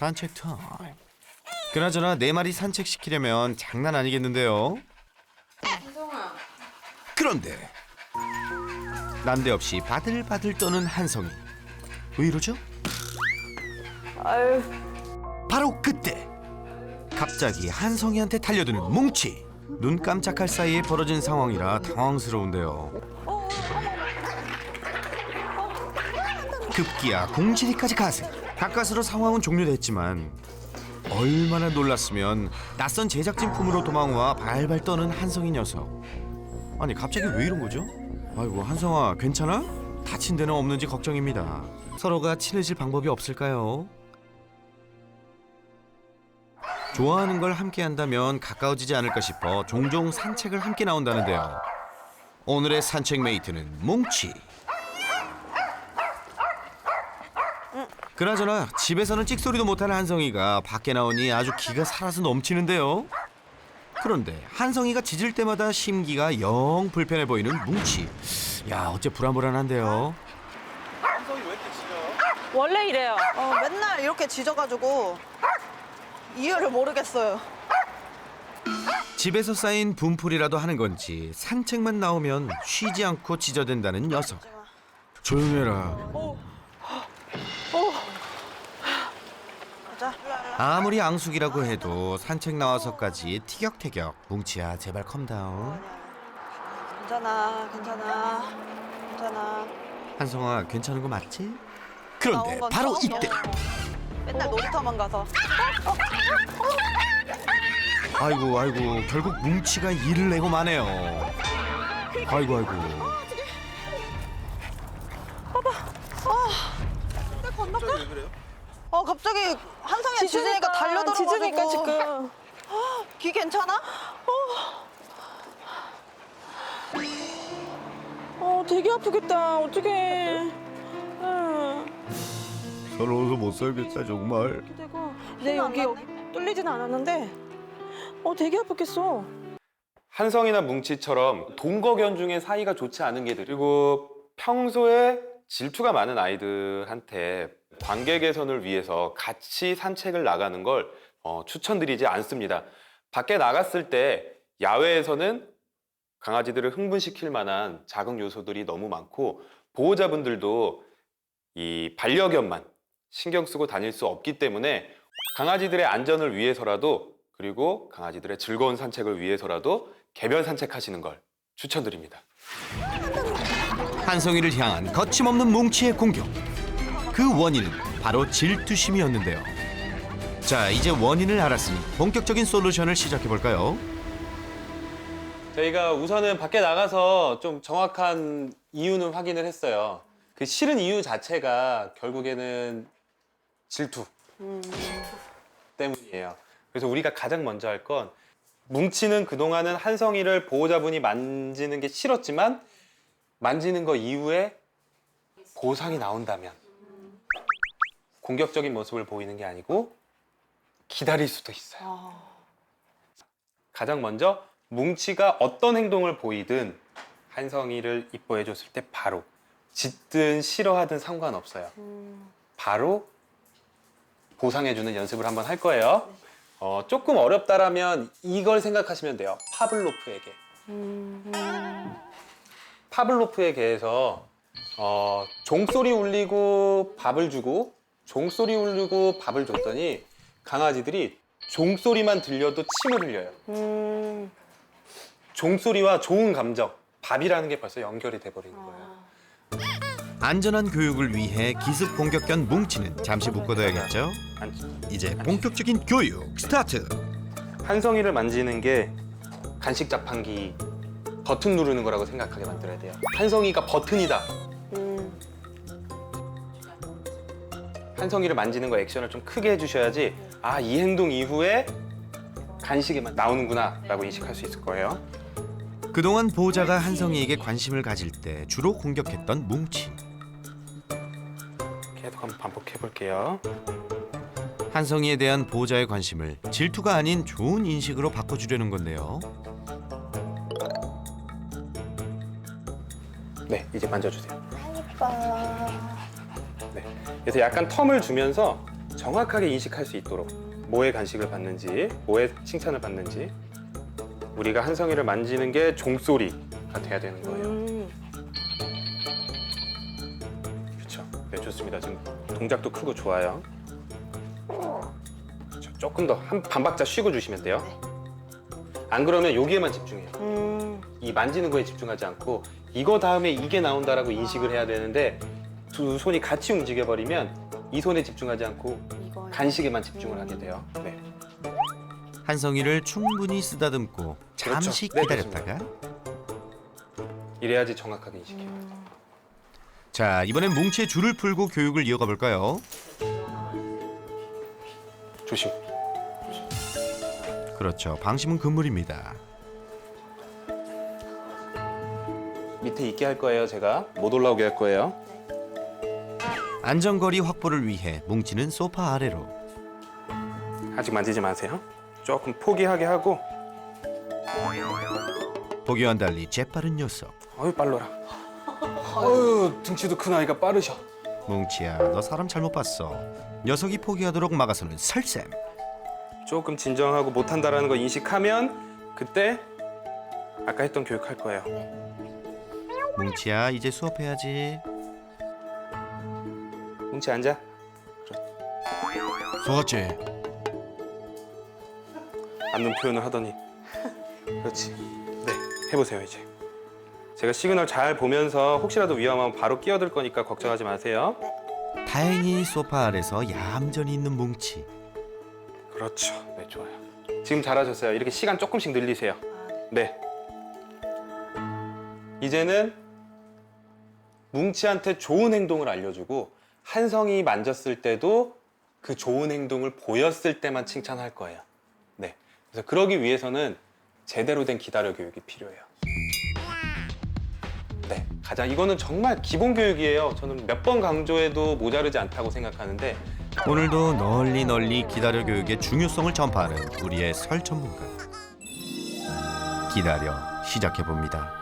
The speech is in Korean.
산책 타임. 그나저나 네 마리 산책시키려면 장난 아니겠는데요. 한성아. 그런데 난데없이 바들바들 떠는 한성이 왜 이러죠? 아유. 바로 그때 갑자기 한성이한테 달려드는 뭉치 눈 깜짝할 사이에 벌어진 상황이라 당황스러운데요 급기야 공지리까지 가세 가까스로 상황은 종료됐지만 얼마나 놀랐으면 낯선 제작진 품으로 도망와 발발 떠는 한성이 녀석 아니 갑자기 왜 이런 거죠? 아이고 한성아 괜찮아? 다친 데는 없는지 걱정입니다 서로가 친해질 방법이 없을까요? 좋아하는 걸 함께 한다면 가까워지지 않을까 싶어 종종 산책을 함께 나온다는데요. 오늘의 산책 메이트는 뭉치. 그나저나 집에서는 찍소리도 못하는 한성이가 밖에 나오니 아주 기가 살아서 넘치는데요. 그런데 한성이가 짖을 때마다 심기가 영 불편해 보이는 뭉치. 야 어째 불안불안한데요. 원래 이래요. 어, 맨날 이렇게 짖어가지고 이유를 모르겠어요. 집에서 쌓인 분풀이라도 하는 건지 산책만 나오면 쉬지 않고 짖어댄다는 녀석. 조용해라. 자, 아무리 앙숙이라고 해도 산책 나와서까지 티격태격. 뭉치야 제발 컴다운. 괜찮아, 괜찮아, 괜찮아. 한성아 괜찮은 거 맞지? 그런데 나온 건 바로. 이때. 맨날 놀이터만 가서. 아이고 아이고 결국 뭉치가 일을 내고 마네요. 아이고 아이고. 어, 갑자기 한성이 짖으니까 짖으니까 달려들어가지고. 짖으니까 지금. 귀 괜찮아? 어, 되게 아프겠다. 어떡해. 응. 서러워서 못 살겠다 정말. 내가 내 여기 여기 뚫리진 않았는데 어 되게 아팠겠어. 한성이나 뭉치처럼 동거견 중에 사이가 좋지 않은 개들 그리고 평소에 질투가 많은 아이들한테 관계 개선을 위해서 같이 산책을 나가는 걸 어, 추천드리지 않습니다. 밖에 나갔을 때 야외에서는 강아지들을 흥분시킬 만한 자극 요소들이 너무 많고 보호자분들도 이 반려견만 신경 쓰고 다닐 수 없기 때문에 강아지들의 안전을 위해서라도 그리고 강아지들의 즐거운 산책을 위해서라도 개별 산책하시는 걸 추천드립니다. 한성이를 향한 거침없는 뭉치의 공격. 그 원인은 바로 질투심이었는데요. 자 이제 원인을 알았으니 본격적인 솔루션을 시작해 볼까요? 저희가 우선은 밖에 나가서 좀 정확한 이유는 확인을 했어요. 그 싫은 이유 자체가 결국에는 질투 때문이에요. 그래서 우리가 가장 먼저 할 건 뭉치는 그동안은 한성이를 보호자분이 만지는 게 싫었지만 만지는 거 이후에 보상이 나온다면 공격적인 모습을 보이는 게 아니고 기다릴 수도 있어요. 가장 먼저 뭉치가 어떤 행동을 보이든 한성이를 이뻐해 줬을 때 바로 짖든 싫어하든 상관없어요. 바로 보상해 주는 연습을 한번 할 거예요. 어, 조금 어렵다라면 이걸 생각하시면 돼요. 파블로프의 개. 파블로프의 개에서 어, 종소리 울리고 밥을 주고 종소리 울리고 밥을 줬더니 강아지들이 종소리만 들려도 침을 흘려요. 음. 종소리와 좋은 감정, 밥이라는 게 벌써 연결이 돼 버리는 거예요. 안전한 교육을 위해 기습 공격견 뭉치는 잠시 묶어둬야겠죠. 안- 이제 본격적인 교육 스타트. 한성이를 만지는 게 간식 자판기 버튼 누르는 거라고 생각하게 만들어야 돼요. 한성이가 버튼이다. 한성이를 만지는 거 액션을 좀 크게 해주셔야지 아 이 행동 이후에 간식에만 나오는구나라고 인식할 수 있을 거예요. 그동안 보호자가 한성이에게 관심을 가질 때 주로 공격했던 뭉치. 계속 한번 반복해 볼게요. 한성이에 대한 보호자의 관심을 질투가 아닌 좋은 인식으로 바꿔주려는 건데요. 네, 이제 만져주세요. 네, 그래서 약간 텀을 주면서 정확하게 인식할 수 있도록 뭐의 간식을 받는지, 뭐의 칭찬을 받는지 우리가 한성이를 만지는 게 종소리가 돼야 되는 거예요. 음. 그렇죠. 네, 좋습니다. 지금 동작도 크고 좋아요. 자, 조금 더 한 반 박자 쉬고 주시면 돼요. 안 그러면 여기에만 집중해요. 음. 이 만지는 거에 집중하지 않고 이거 다음에 이게 나온다라고 인식을 해야 되는데 두 손이 같이 움직여 버리면 이 손에 집중하지 않고 이거 간식에만 집중을 하게 돼요. 네. 한성이를 충분히 쓰다듬고 잠시 그렇죠. 네, 기다렸다가 이래야지 정확하게 인식해요. 자 이번엔 뭉치의 줄을 풀고 교육을 이어가 볼까요? 조심. 그렇죠. 방심은 금물입니다. 밑에 있게 할 거예요. 제가 못 올라오게 할 거예요. 안전거리 확보를 위해 뭉치는 소파 아래로 아직 만지지 마세요. 조금 포기하게 하고. 보기와는 달리 재빠른 녀석. 어유 빨라라. 어유 등치도 큰 아이가 빠르셔. 뭉치야 너 사람 잘못 봤어. 녀석이 포기하도록 막아서는 설쌤. 조금 진정하고 못한다라는 거 인식하면 그때 아까 했던 교육 할 거예요. 뭉치야 이제 수업해야지. 뭉치 앉아. 속았지? 앉는 표현을 하더니 그렇지. 네, 해보세요 이제. 제가 시그널 잘 보면서 혹시라도 위험하면 바로 끼어들 거니까 걱정하지 마세요. 다행히 소파 아래서 얌전히 있는 뭉치. 그렇죠. 네, 좋아요. 지금 잘하셨어요. 이렇게 시간 조금씩 늘리세요. 네. 이제는 뭉치한테 좋은 행동을 알려주고 한성이 만졌을 때도 그 좋은 행동을 보였을 때만 칭찬할 거예요. 네. 그래서 그러기 위해서는 제대로 된 기다려 교육이 필요해요. 네. 가장 이거는 정말 기본 교육이에요. 저는 몇 번 강조해도 모자르지 않다고 생각하는데 오늘도 널리 널리 기다려 교육의 중요성을 전파하는 우리의 설 전문가. 기다려 시작해 봅니다.